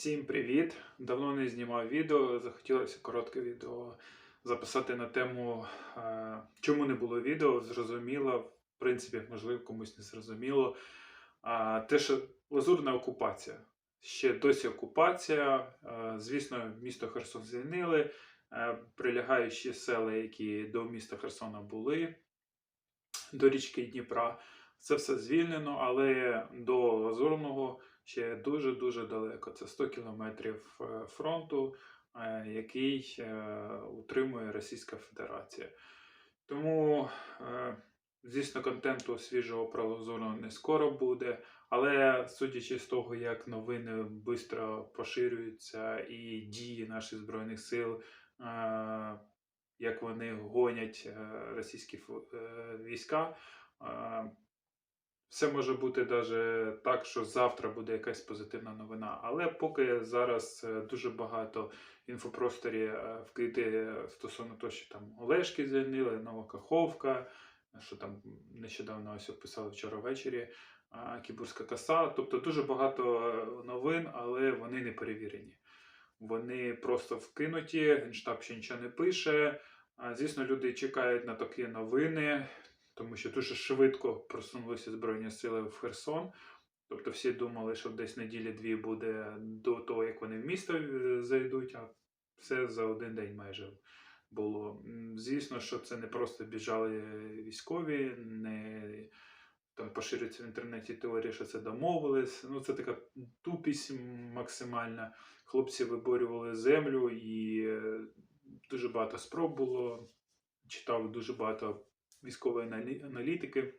Всім привіт! Давно не знімав відео. Захотілося коротке відео записати на тему, е, чому не було відео. Зрозуміло, в принципі, можливо, комусь не зрозуміло. Те, що лазурна окупація. Ще досі окупація. Е, Звісно, місто Херсон звільнили. Е, Прилягаючі села, які до міста Херсона були, до річки Дніпра. Це все звільнено, але до Лазурного ще дуже-дуже далеко. Це 100 кілометрів е, фронту, е, який е, утримує Російська Федерація. Тому, звісно, контенту свіжого про Лазурного не скоро буде. Але судячи з того, як новини швидко поширюються і дії наших Збройних сил, як вони гонять російські війська, все може бути навіть так, що завтра буде якась позитивна новина. Але поки зараз е, дуже багато інфопросторі е, вкрити стосовно того, що там Олешки звільнили, Новокаховка, що там нещодавно ось описали вчора ввечері. Кібурська коса. Тобто дуже багато е, новин, але вони не перевірені. Вони просто вкинуті, генштаб ще нічого не пише. Звісно, люди чекають на такі новини, тому що дуже швидко просунулися Збройні сили в Херсон. Тобто всі думали, що десь неділі-дві буде до того, як вони в місто е, зайдуть, а все за один день майже було. Звісно, що це не просто біжали військові, не там поширюється в інтернеті теорія, що це домовились. Ну, це така тупість максимальна. Хлопці виборювали землю і е, дуже багато спроб було. Читав дуже багато військової аналі- аналітики.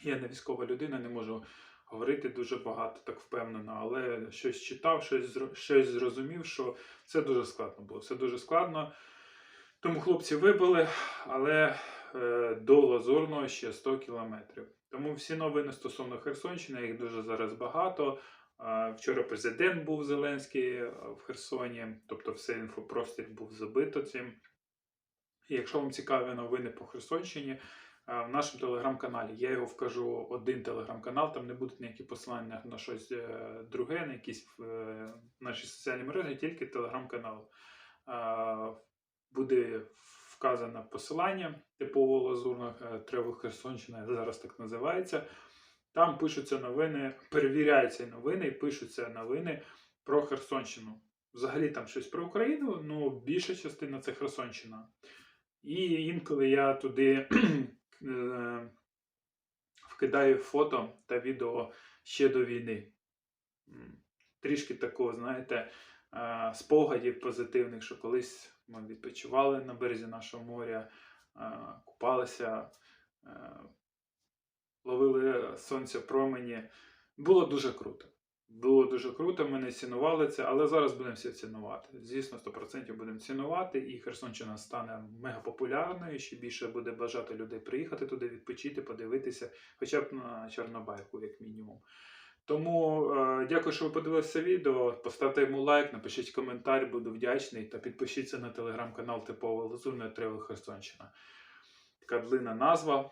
Я не військова людина, не можу говорити дуже багато так впевнено, але щось читав, щось, щось зрозумів, що це дуже складно було. Це дуже складно. Тому хлопці вибили, але е, до Лазурного ще 100 кілометрів. Тому всі новини стосовно Херсонщини, їх дуже зараз багато. Вчора президент був Зеленський в Херсоні, тобто все інфопростір був забито цим. І якщо вам цікаві новини по Херсонщині, е, в нашому телеграм-каналі я його вкажу один телеграм-канал, там не будуть ніякі посилання на щось е, друге, на якісь е, наші соціальні мережі, тільки телеграм-канал. Буде вказано посилання типового лазурного е, тревел Херсонщина, зараз так називається. Там пишуться новини, перевіряються новини і пишуться новини про Херсонщину. Взагалі там щось про Україну, ну більша частина це Херсонщина. І інколи я туди е, вкидаю фото та відео ще до війни. Трішки такого, знаєте, е, спогадів позитивних, що колись ми відпочивали на березі нашого моря, е, купалися, ловили сонця промені. Було дуже круто. Було дуже круто, ми не цінували це, але зараз будемо все цінувати. Звісно, 100% будемо цінувати, і Херсонщина стане мегапопулярною, ще більше буде бажати людей приїхати туди, відпочити, подивитися, хоча б на Чорнобайку, як мінімум. Тому е, дякую, що ви подивилися відео. Поставте йому лайк, напишіть коментар, буду вдячний. Та підпишіться на телеграм-канал типово Лазурної Треви Херсонщина. Така длинна назва.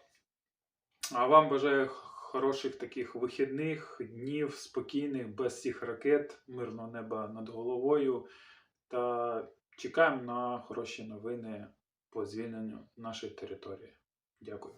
А вам бажаю хороших таких вихідних днів, спокійних, без цих ракет, мирного неба над головою. Та чекаємо на хороші новини по звільненню нашої території. Дякую.